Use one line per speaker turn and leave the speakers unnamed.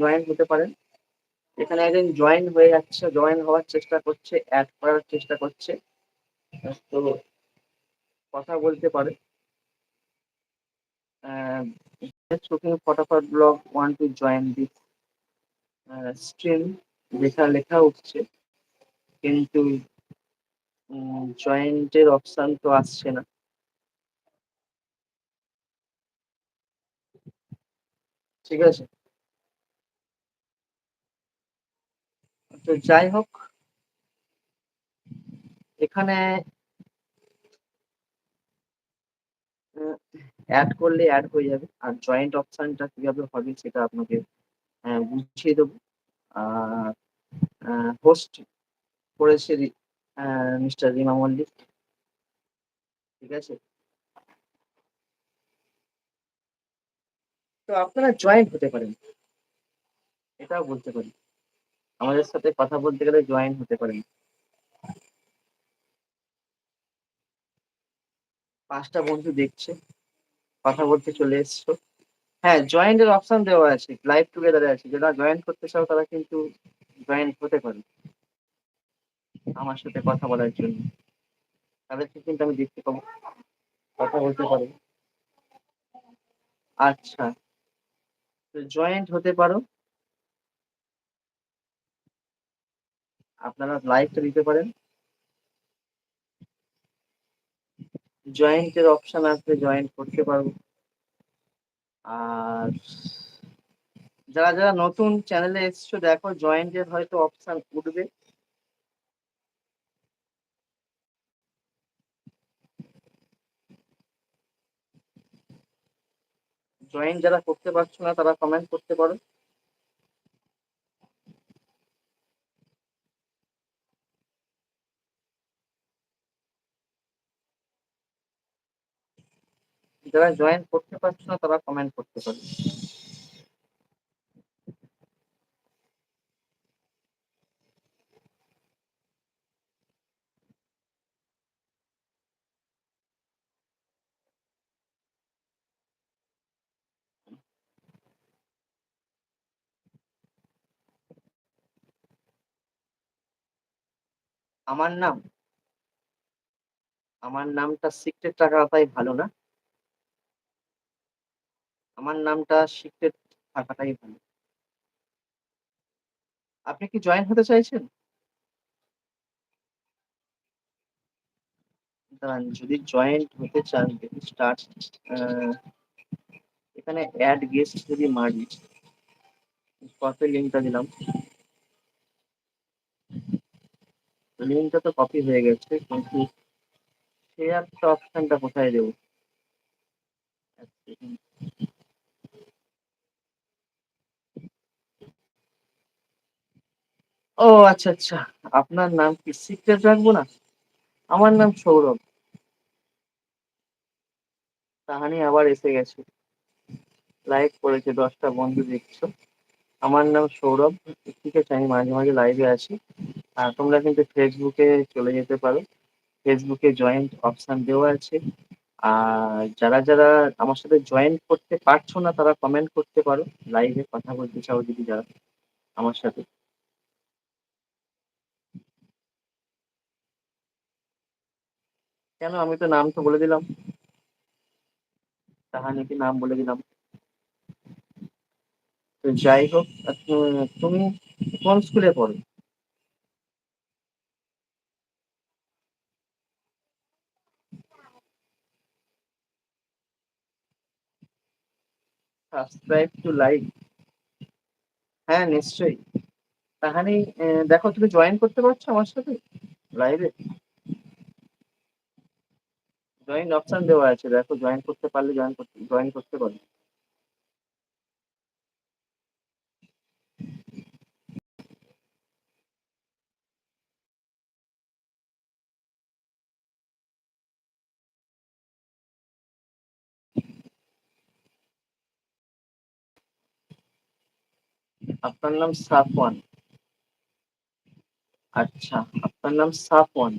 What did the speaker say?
Join হতে পারেন। এখানে একজন জয়েন হয়ে যাচ্ছে জয়েন হওয়ার চেষ্টা করছে অ্যাড করার চেষ্টা করছে। তো কথা বলতে পারে। looking ফটাফট blog one two join this stream লেখা লেখা উঠছে। কিন্তু জয়েন্টের অপশন তো আসছে না। ঠিক আছে? তো যাই হোক, এখানে অ্যাড করলে অ্যাড হয়ে যাবে। আর জয়েন্ট অপশনটা কীভাবে হবে সেটা আপনাকে বুঝিয়ে দেবো। আর হোস্ট করেছে মিস্টার রিমা মল্লিক। ঠিক আছে? তো আপনারা জয়েন্ট হতে পারেন। এটাও বলতে পারি। আমাদের সাথে কথা বলতে গেলে জয়েন হতে পারেন। পাঁচটা বন্ধু দেখছে, কথা বলতে চলে এসছো। হ্যাঁ জয়েন্টের অপশন দেওয়া আছে লাইভ টুগেদারে আছে। যারা জয়েন করতে চাও, তারা কিন্তু জয়েন হতে পারে। আমার সাথে কথা বলার জন্য। তাদেরকে কিন্তু আমি দেখতে পাবো। কথা বলতে পারো। আচ্ছা। জয়েন্ট হতে পারো। আপনারা লাইভটা দিতে পারেন। জয়েন্টের অপশন আসবে জয়েন্ট করতে পারব। আর যারা যারা নতুন চ্যানেলে এসছো, দেখো জয়েন্টের হয়তো অপশন উঠবে। জয়েন যারা করতে পারছ না, তারা কমেন্ট করতে পারো। যারা জয়েন করতে পারছ না, তারা কমেন্ট করতে পারে। আমার নাম? আমার নামটা সিক্রেট রাখাটাই ভালো না। আমার নামটা সিক্রেট থাকাটাই ভালো। আপনি কি জয়েন হতে চাইছেন? যদি জয়েন্ট হতে চান স্টার্ট এখানে অ্যাড গেস্ট যদি মারি কপি লিঙ্কটা দিলাম। লিঙ্কটা তো কপি হয়ে গেছে, কিন্তু শেয়ারটা অপশনটা কোথায় দেবো? ও আচ্ছা আচ্ছা। আপনার নাম কি সিক্রেট রাখব না? আমার নাম সৌরভ। তাহানি আবার এসে গেছে। লাইভ করেছে, দশটা বন্ধু দেখছ। আমার নাম সৌরভ। ঠিক আছে, আমি মাঝে মাঝে লাইভে আছি। আর তোমরা কিন্তু ফেসবুকে চলে যেতে পারো। ফেসবুকে জয়েন্ট অপশান দেওয়া আছে। আর যারা যারা আমার সাথে জয়েন করতে পারছ না, তারা কমেন্ট করতে পারো। লাইভে কথা বলতে চাও যদি যারা আমার সাথে। কেন? আমি তো নাম তো বলে দিলাম। তাহানিকে নাম বলে দিলাম? তো যাই হোক তুমি কোন স্কুলে পড়ো? সাবস্ক্রাইব টু লাইক হ্যাঁ নিশ্চয়ই। তাহানি দেখো, তুমি জয়েন করতে পারছ আমার সাথে? লাইভে জয়েন অপশন দেওয়া আছে, দেখো জয়েন করতে পারলে জয়েন করতে জয়েন করতে পারো। আপনার নাম সাফওয়ান। আচ্ছা আপনার নাম সাফওয়ান।